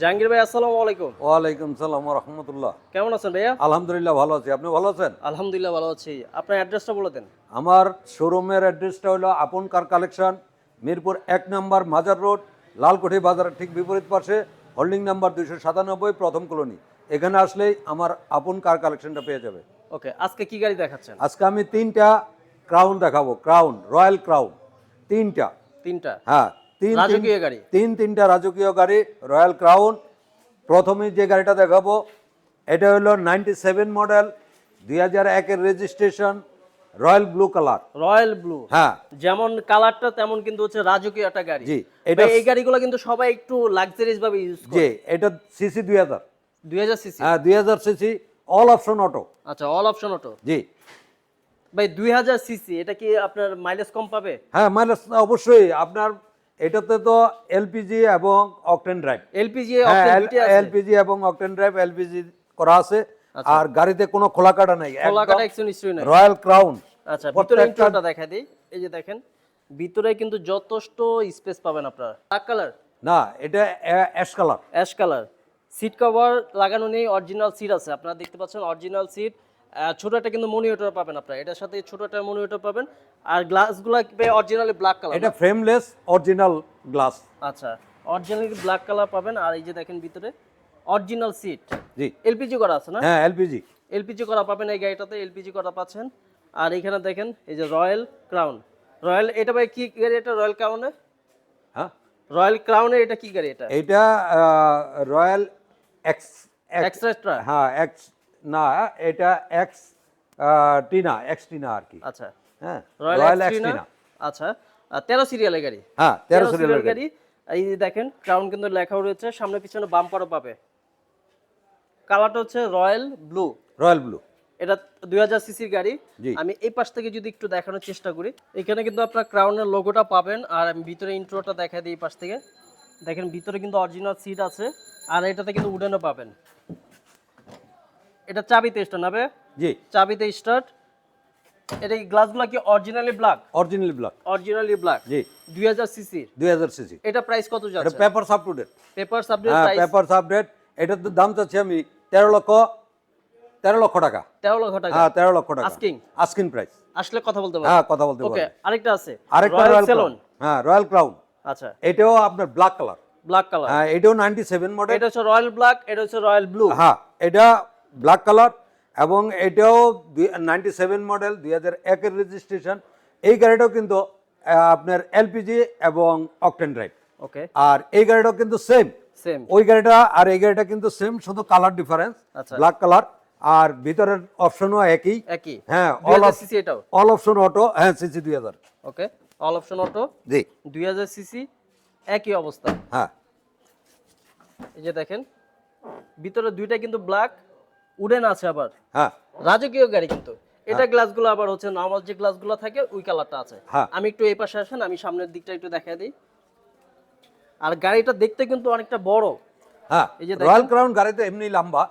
জাহাঙ্গীর ভাই আসসালামু আলাইকুম। ওয়ালাইকুম সালাম রহমতুল্লাহ। কেমন আছেন ভাইয়া? আলহামদুলিল্লাহ ভালো আছি। আপনি ভালো আছেন? আলহামদুলিল্লাহ ভালো আছি। আপনার অ্যাড্রেসটা বলে দেন। আমার শোরুমের অ্যাড্রেসটা হলো আপন কার কালেকশন মিরপুর এক নম্বর মাজার রোড লালকুঠি বাজারের ঠিক বিপরীত পাশে হোল্ডিং নাম্বার দুইশো সাতানব্বই প্রথম কলোনি। এখানে আসলেই আমার আপন কার কালেকশনটা পেয়ে যাবে। ওকে আজকে কি গাড়ি দেখাচ্ছেন? আজকে আমি তিনটা ক্রাউন দেখাবো। Crown royal crown. তিনটা। তিনটা? হ্যাঁ তিন রাজকীয় গাড়ি। তিন তিনটা রাজকীয় গাড়ি রয়্যাল ক্রাউন। প্রথমে যে গাড়িটা দেখাবো এটা হলো নাইনটি সেভেন মডেল দুই হাজার একের registration royal blue colour. Royal blue. হ্যাঁ। যেমন কালারটা তেমন কিন্তু হচ্ছে রাজকীয় একটা গাড়ি। জি, এটা এই গাড়িগুলো কিন্তু সবাই একটু লাক্সারিয়াস ভাবে ইউজ করে। যে এটা সিসি দুই হাজার। দুই হাজার সিসি হ্যাঁ দুই হাজার সিসি অল অপশন অটো আচ্ছা অল অপশন অটো জি। ভাই দুই হাজার সিসি এটা কি আপনার মাইলেজ কম পাবে? হ্যাঁ মাইলেজ অবশ্যই। আপনার এটাতে তো এলপিজি এবং অকটেন ড্রাইভ। এলপিজি হ্যাঁ এলপিজি এবং অকটেন ড্রাইভ এলপিজি করা আছে। আর গাড়িতে কোনো খোলা কাটা নাই খোলা কাটা নাই। Royal crown. আচ্ছা ভিতরে ইন্টারটা দেখাই দিই। এই যে দেখেন ভিতরে কিন্তু যথেষ্ট স্পেস পাবেন আপনারা। ব্ল্যাক কালার না এটা ash colour ash colour seat cover লাগানো নেই অরিজিনাল সিট আছে। আপনারা দেখতে পাচ্ছেন অরিজিনাল সিট ছোট একটা কিন্তু মনিটর পাবেন আপনারা। এটার সাথে ছোট একটা মনিটর পাবেন। আর গ্লাসগুলো অরিজিনালি ব্ল্যাক কালার এটা ফ্রেমলেস অরিজিনাল গ্লাস আচ্ছা অরিজিনালি ব্ল্যাক কালার পাবেন। আর এই যে দেখেন ভিতরে অরিজিনাল সিট জি। এলপিজি করা আছে না? হ্যাঁ এলপিজি এলপিজি করা পাবেন এই গাড়িটাতে এলপিজি করা পাচ্ছেন। আর এখানে দেখেন এই যে রয়্যাল ক্রাউন রয়্যাল এটা ভাই কি গাড়ি এটা? রয়্যাল ক্রাউনে হ্যাঁ। রয়্যাল ক্রাউনের এটা কি গাড়ি এটা? এটা রয়্যাল এক্স এক্সট্রা হ্যাঁ এক্স না এটা এক্স টিনা এক্স টিনা আর কি। আচ্ছা। হ্যাঁ রয়্যাল এক্স টিনা? আচ্ছা তেরো সিরিয়ালের গাড়ি। হ্যাঁ তেরো সিরিয়াল সিরিয়ালের গাড়ি। এই যে দেখেন ক্রাউন কিন্তু লেখাও রয়েছে সামনে পিছনে বাম্পারও পাবে। কালারটা হচ্ছে রয়্যাল ব্লু রয়্যাল ব্লু এটা দুই হাজার সিসির গাড়ি। আমি এই পাশ থেকে যদি একটু দেখানোর চেষ্টা করি এখানে কিন্তু আপনার ক্রাউনের লোগোটা পাবেন আর আমি ভিতরে ইন্ট্রোটা দেখা দিই এই পাশ থেকে। দেখেন ভিতরে কিন্তু অরিজিনাল সিট আছে আর এটাতে কিন্তু উডেনও পাবেন। এটা চাবিতে স্টার্ট হবে। জি। চাবিতে স্টার্ট এটা গ্লাসগুলো কি originally black original black originally black জি। দুই হাজার সিসির দুই হাজার সিসি এটা প্রাইস কত যাচ্ছে? এটা paper up to date paper হ্যাঁ প্রাইস পেপার আপডেট এটার তো দাম চাচ্ছি আমি তেরো লক্ষ তেরো লক্ষ টাকা। তেরো লক্ষ টাকা। হ্যাঁ তেরো লক্ষ টাকা। Asking? আস্কিন প্রাইস আসলে কথা বলতে পারবেন হ্যাঁ কথা বলতে ওকে আরেকটা আছে। আরেকটা রয়্যাল সেলন ক্রাউন হ্যাঁ রয়্যাল ক্রাউন আচ্ছা। এটাও আপনার ব্ল্যাক কালার ব্ল্যাক কালার হ্যাঁ এটাও নাইনটি সেভেন মডেল এটা হচ্ছে রয়্যাল ব্ল্যাক এটা হচ্ছে রয়্যাল ব্লু হ্যাঁ এটা ব্ল্যাক কালার এবং এটাও নাইনটি সেভেন মডেল দুই হাজার একের রেজিস্ট্রেশন এই গাড়িটাও কিন্তু আপনার এলপিজি এবং অকটেন ড্রাইভ ওকে আর এই গাড়িটাও কিন্তু সেম সেম ওই গাড়িটা আর এই গাড়িটা কিন্তু সেম শুধু কালার ডিফারেন্স। ব্ল্যাক কালার আর ভিতরের অপশনও একই। একই। হ্যাঁ অল সিসি এটাও? অল অপশন অটো হ্যাঁ সিসি দুই হাজার। ওকে অল অপশন অটো জি। দুই হাজার সিসি একই অবস্থা। হ্যাঁ। এই যে দেখেন ভিতরে দুইটা কিন্তু ব্ল্যাক উডেন আছে আবার। হ্যাঁ। রাজকীয় গাড়ি কিন্তু। এটা গ্লাসগুলো আবার হচ্ছে নর্মাল যে গ্লাসগুলো থাকে ওই কালারটা আছে। হ্যাঁ। আমি একটু এই পাশে আসেন আমি সামনের দিকটা একটু দেখাই দিই। আর গাড়িটা দেখতে কিন্তু অনেকটা বড়। হ্যাঁ এই যে রয়্যাল ক্রাউন গাড়িতে এমনি লম্বা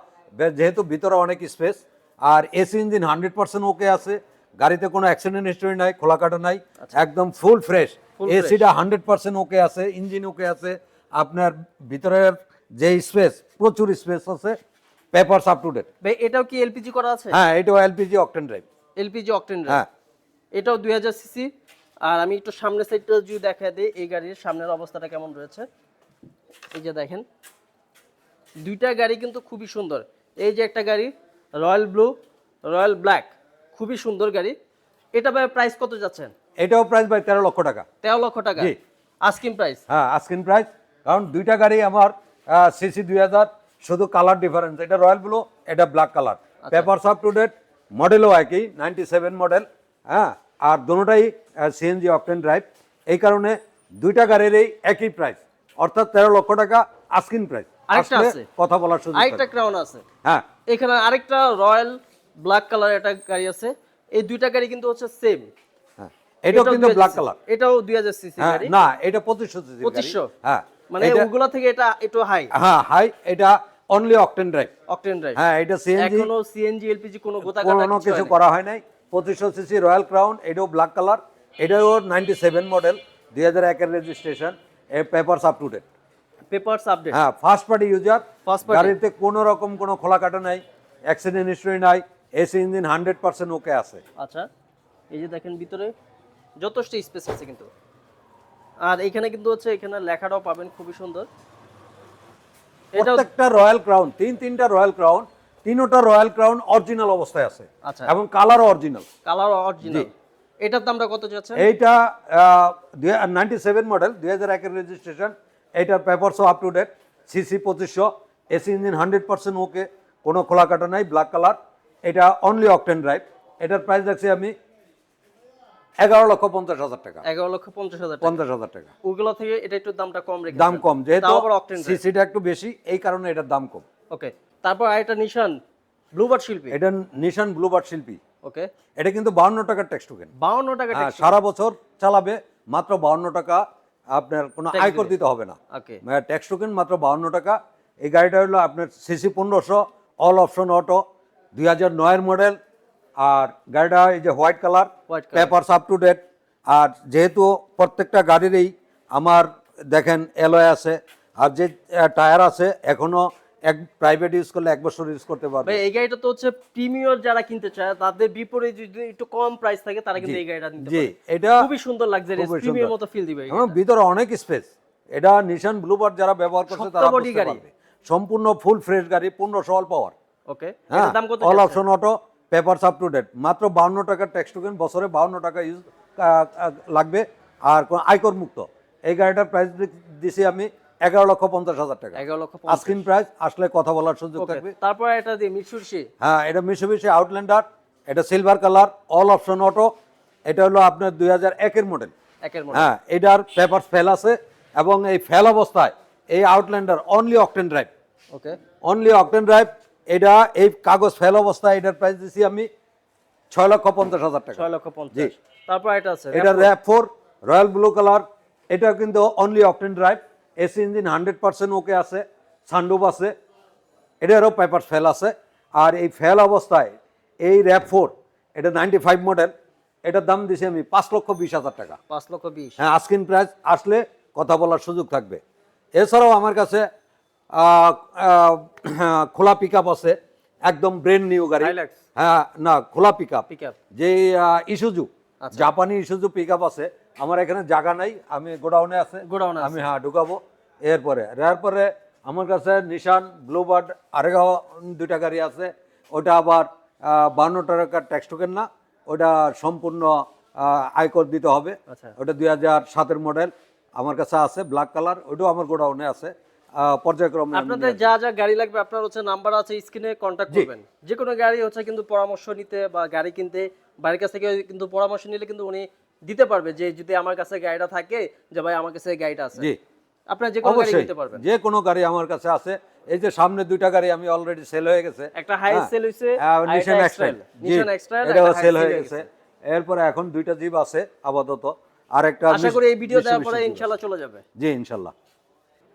যেহেতু ভিতরে অনেক স্পেস আর AC engine hundred percent okay আছে। গাড়িতে কোনো অ্যাক্সিডেন্ট হিস্টোরি নাই খোলা কাটা নাই একদম ফুল ফ্রেশ আচ্ছা। এসিটা হান্ড্রেড পার্সেন্ট ওকে আছে ইঞ্জিন ওকে আছে। আপনার ভিতরের যে স্পেস প্রচুর স্পেস আছে পেপার আপ টু ডেট ভাই এটাও কি এলপিজি করা আছে? হ্যাঁ এটাও LPG octane drive LPG octane drive হ্যাঁ। এটাও দুই হাজার সিসি আর আমি একটু সামনের সাইডটা যদি দেখা দেই এই গাড়ির সামনের অবস্থাটা কেমন রয়েছে? এই যে দেখেন। দুইটা গাড়ি কিন্তু খুবই সুন্দর। এই যে একটা গাড়ি রয়্যাল ব্লু রয়্যাল ব্ল্যাক খুবই সুন্দর গাড়ি। এটা ভাই প্রাইস কত যাচ্ছেন? এটাও প্রাইস ভাই তেরো লক্ষ টাকা। তেরো লক্ষ টাকা। জি। আস্কিং প্রাইস হ্যাঁ আস্কিন প্রাইস কারণ দুইটা গাড়ি আমার সিসি দুই হাজার শুধু কালার ডিফারেন্স এটা রয়্যাল ব্লু এটা black colour paper up to date মডেলও একই নাইনটি সেভেন মডেল হ্যাঁ? আর দুটোটাই সিএনজি অকটেন ড্রাইভ এই কারণে দুইটা গাড়িরই একই প্রাইস অর্থাৎ তেরো লক্ষ টাকা আস্কিন প্রাইস আরেকটা আছে। কথা বলার সুযোগ আরেকটা ক্রাউন আছে। হ্যাঁ। এখানে আরেকটা রয়্যাল ব্ল্যাক কালার একটা গাড়ি আছে। এই দুইটা গাড়ি কিন্তু হচ্ছে সেম হ্যাঁ। এটাও কিন্তু ব্ল্যাক কালার এটাও দুই হাজার সিসি হ্যাঁ গাড়ি। না এটা পঁচিশশো সিসি 2500 হ্যাঁ। মানে ওগুলা থেকে এটা একটু হাই হ্যাঁ হাই এটা only octane drive octane drive হ্যাঁ এটা সিএনজি এখনও সিএনজি এলপিজি কোনো গোতা কোনো কিছু করা হয় নাই। পঁচিশশো সিসি রয়্যাল ক্রাউন এটাও ব্ল্যাক কালার এটাও নাইনটি সেভেন মডেল দুই হাজার একের registration A paper up to date papers update হ্যাঁ first party user First party। গাড়িতে কোনো রকম কোনো খোলা কাটা নাই। অ্যাক্সিডেন্ট হিস্ট্রি নাই। AC engine hundred percent okay আছে। আচ্ছা এই যে দেখেন ভিতরে যথেষ্ট স্পেস আছে কিন্তু। আর এখানে কিন্তু হচ্ছে এখানে লেখাটাও পাবেন খুবই সুন্দর। প্রত্যেকটা রয়্যাল ক্রাউন তিন তিনটা রয়্যাল ক্রাউন তিনোটা রয়্যাল ক্রাউন অরিজিনাল অবস্থায় আছে। আচ্ছা। এবং কালারও অরিজিনাল। Colour original. এটার দামটা কত যাচ্ছে? এইটা নাইনটি সেভেন মডেল দুই হাজার একের রেজিস্ট্রেশন এইটার পেপারসও আপ টু ডেট সিসি পঁচিশশো। AC engine hundred percent okay কোনো খোলা কাটা নাই ব্ল্যাক কালার এটা অনলি অকটেন ড্রাইভ এটার প্রাইস রাখছি আমি এগারো লক্ষ পঞ্চাশ হাজার টাকা। এগারো লক্ষ পঞ্চাশ হাজার পঞ্চাশ হাজার টাকা। ওগুলো থেকে এটা একটু দামটা কম রেখে দাম কম যেহেতু। সিসিটা একটু বেশি এই কারণে এটার দাম কম। ওকে তারপর আরেকটা নিশান ব্লুবার্ড শিল্পী। এটা নিশান ব্লুবার্ড শিল্পী। ওকে। এটা কিন্তু বাউন্ন টাকার ট্যাক্স টোকেন বাউন্ন টাকা হ্যাঁ, সারা বছর চালাবে মাত্র বাউন্ন টাকা আপনার কোনো আয়কর দিতে হবে না। ওকে। ট্যাক্স টোকেন মাত্র বাউন্ন টাকা। এই গাড়িটা হলো আপনার সিসি পনেরোশো অল অপশন অটো দুই হাজার নয়ের মডেল। আর গাড়িটা এই যে white colour. Papers up to date আর যেহেতু প্রত্যেকটা গাড়িরই আমার দেখেন এলয় আছে আর যে টায়ার আছে এখনও এক প্রাইভেট ইউজ করলে এক বছর ইউজ করতে পারবে। এই গাড়িটা তো হচ্ছে প্রিমিয়র যারা কিনতে চায় তাদের বিপরীত যদি একটু কম প্রাইস থাকে তারা কিন্তু এই গাড়িটা নিতে জি পারে। এটা খুবই সুন্দর লাক্সারিয়াস প্রিমিয়র। মতো ফিল দিবে ভিতরে অনেক স্পেস এটা নিশান ব্লুবার্ড যারা ব্যবহার করছে তারা বুঝতে পারবে। সম্পূর্ণ ফুল ফ্রেশ গাড়ি পনেরোশো অল পাওয়ার ওকে হ্যাঁ দাম কত all option auto papers up to date মাত্র বাউন্ন টাকার ট্যাক্স টোকেন বছরে বাউন্ন টাকা ইউজ লাগবে। আর কোনো আয়কর মুক্ত। এই গাড়িটার প্রাইস দিছি আমি এগারো লক্ষ পঞ্চাশ হাজার টাকা। এগারো লক্ষ আস্কিন প্রাইস আসলে কথা বলার সুযোগ থাকবে। তারপর এটা দিয়ে মিটসুবিশি হ্যাঁ এটা মিশুবিশি আউটল্যান্ডার এটা silver colour all option auto এটা হলো আপনার দুই হাজার একের মডেল একের মধ্যে হ্যাঁ এটার পেপার ফেল আছে এবং এই ফেল অবস্থায় এই Outlander only octane drive okay only octane drive এটা এই কাগজ ফেল অবস্থায় এটার প্রাইস দিছি আমি ছয় লক্ষ পঞ্চাশ হাজার টাকা। ছয় লক্ষ পঞ্চাশ। তারপর এটা আছে এটা RAV four royal blue colour এটা কিন্তু only octane drive AC engine hundred percent okay আছে সানডুপ আছে এটারও পেপার ফেল আছে। আর এই ফেল অবস্থায় এই র্যাপ ফোর এটা নাইনটি ফাইভ মডেল এটার দাম দিছি আমি পাঁচ লক্ষ বিশ হাজার টাকা। পাঁচ লক্ষ বিশ। হ্যাঁ আস্কিন প্রাইস আসলে কথা বলার সুযোগ থাকবে। এছাড়াও আমার কাছে খোলা পিক আছে একদম ব্রেন নিউ গাড়ি। হ্যাঁ না খোলা পিক আপ। যে ইস্যুজু জাপানি ইস্যুজু পিক আছে আমার এখানে জায়গা নাই আমি গোডাউনে আছে। গোডাউনে আমি হ্যাঁ ঢুকাবো। এরপরে এরপরে আমার কাছে নিশান ব্লুবার্ড আরেগাও দুইটা গাড়ি আছে ওটা আবার বান্ন টাকার ট্যাক্স টোকেন না ওটা সম্পূর্ণ আয়কর দিতে হবে। আচ্ছা। ওটা দুই হাজার সাতের মডেল আমার কাছে আছে ব্ল্যাক কালার ওটাও আমার গোডাউনে আছে। পর্যায়ক্রমে আপনাদের যা যা গাড়ি লাগবে আপনার হচ্ছে নাম্বার আছে স্ক্রিনে কন্ট্যাক্ট করবেন। যে কোনো গাড়ি হচ্ছে কিন্তু পরামর্শ নিতে বা গাড়ি কিনতে বাড়ির কাছ থেকে কিন্তু পরামর্শ নিলে কিন্তু উনি দিতে পারবে যে যদি আমার কাছে গাড়িটা থাকে যে ভাই আমার কাছে গাড়িটা আছে। জি। আপনার যে কোনো গাড়ি নিতে পারবেন। যে কোনো গাড়ি আমার কাছে আছে। এই যে সামনে দুইটা গাড়ি আমি অলরেডি সেল হয়ে গেছে। একটা হাই হ্যাঁ। সেল হইছে নিশান এক্সট্রাইল। নিশান এক্সট্রাইল এটাও সেল হয়ে গেছে। এরপরে এখন দুইটা জিপ আছে আপাতত। আর একটা আশা করি এই ভিডিও দেওয়ার পরে ইনশাআল্লাহ চলে যাবে। জি ইনশাল্লাহ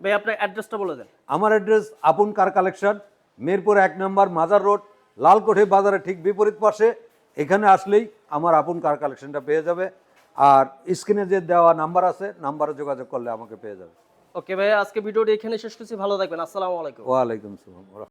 ভাই আপনার অ্যাড্রেসটা বলে দেন। আমার অ্যাড্রেস আপন কার কালেকশন মিরপুর এক নম্বর মাজার রোড লালকোঠি বাজারের ঠিক বিপরীত পাশে। এখানে আসলেই আমার আপন কার কালেকশনটা পেয়ে যাবে। আর স্ক্রিনে যে দেওয়া নাম্বার আছে নাম্বারে যোগাযোগ করলে আমাকে পেয়ে যাবে। ওকে ভাই আজকে ভিডিওটি এখানে শেষ করছি। ভালো থাকবেন। আসসালামু আলাইকুম। ওয়ালাইকুম সালাম